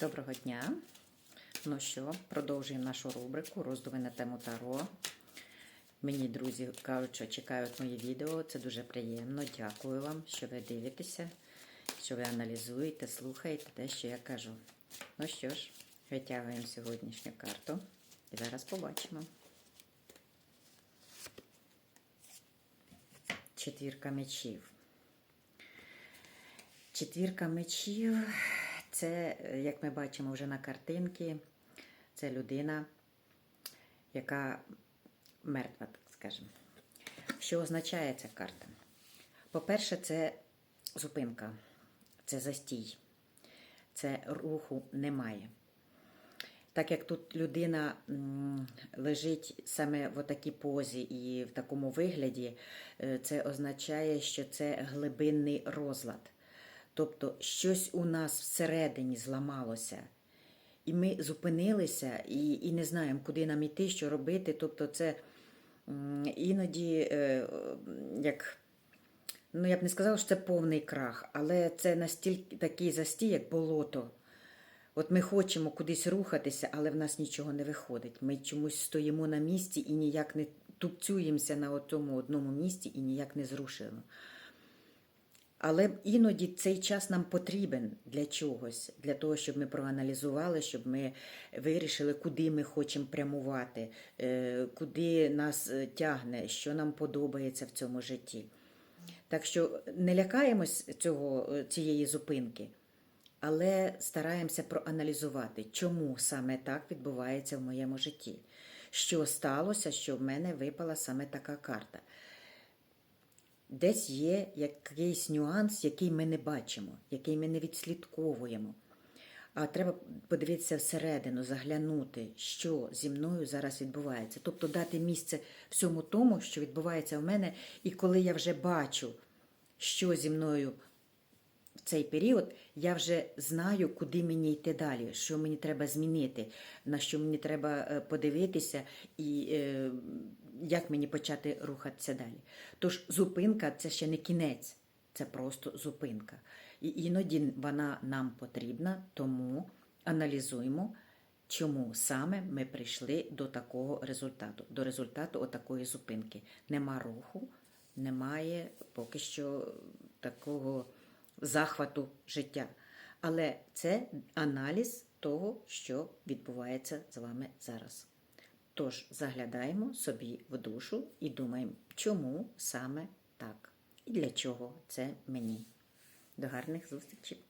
Доброго дня. Ну що, продовжуємо нашу рубрику роздуми на тему Таро. Мені друзі кажуть, що чекають мої відео. Це дуже приємно. Дякую вам, що ви дивитеся, що ви аналізуєте, слухаєте те, що я кажу. Ну що ж, витягуємо сьогоднішню карту і зараз побачимо. Четвірка мечів. Четвірка мечів це, як ми бачимо вже на картинці, це людина, яка мертва, так скажемо. Що означає ця карта? По-перше, це зупинка, це застій, це руху немає. Так як тут людина лежить саме в такій позі і в такому вигляді, е, це означає, що це глибинний розлад. Тобто щось у нас всередині зламалося, і ми зупинилися і, і не знаємо, куди нам іти, що робити. Тобто, це іноді, е, як, ну я б не сказала, що це повний крах, але це настільки такий застій, як болото. От ми хочемо кудись рухатися, але в нас нічого не виходить. Ми чомусь стоїмо на місці і ніяк не тупцюємося на тому одному місці і ніяк не зрушимо. Але іноді цей час нам потрібен для чогось, для того, щоб ми проаналізували, щоб ми вирішили, куди ми хочемо прямувати, е, куди нас е, тягне, що нам подобається в цьому житті. Так що не лякаємось цього, е, цієї зупинки, але стараємося проаналізувати, чому саме так відбувається в моєму житті. Що сталося, що в мене випала саме така карта десь є якийсь нюанс, який ми не бачимо, який ми не відслідковуємо. А треба подивитися всередину, заглянути, що зі мною зараз відбувається. Тобто дати місце всьому тому, що відбувається в мене, і коли я вже бачу, що зі мною в цей період, я вже знаю, куди мені йти далі, що мені треба змінити, на що мені треба е, подивитися і е, як мені почати рухатися далі. Тож зупинка це ще не кінець, це просто зупинка. І іноді вона нам потрібна, тому аналізуємо, чому саме ми прийшли до такого результату, до результату отакої зупинки. Нема руху, немає поки що такого захвату життя. Але це аналіз того, що відбувається з вами зараз. Тож заглядаємо собі в душу і думаємо, чому саме так і для чого це мені. До гарних зустрічей!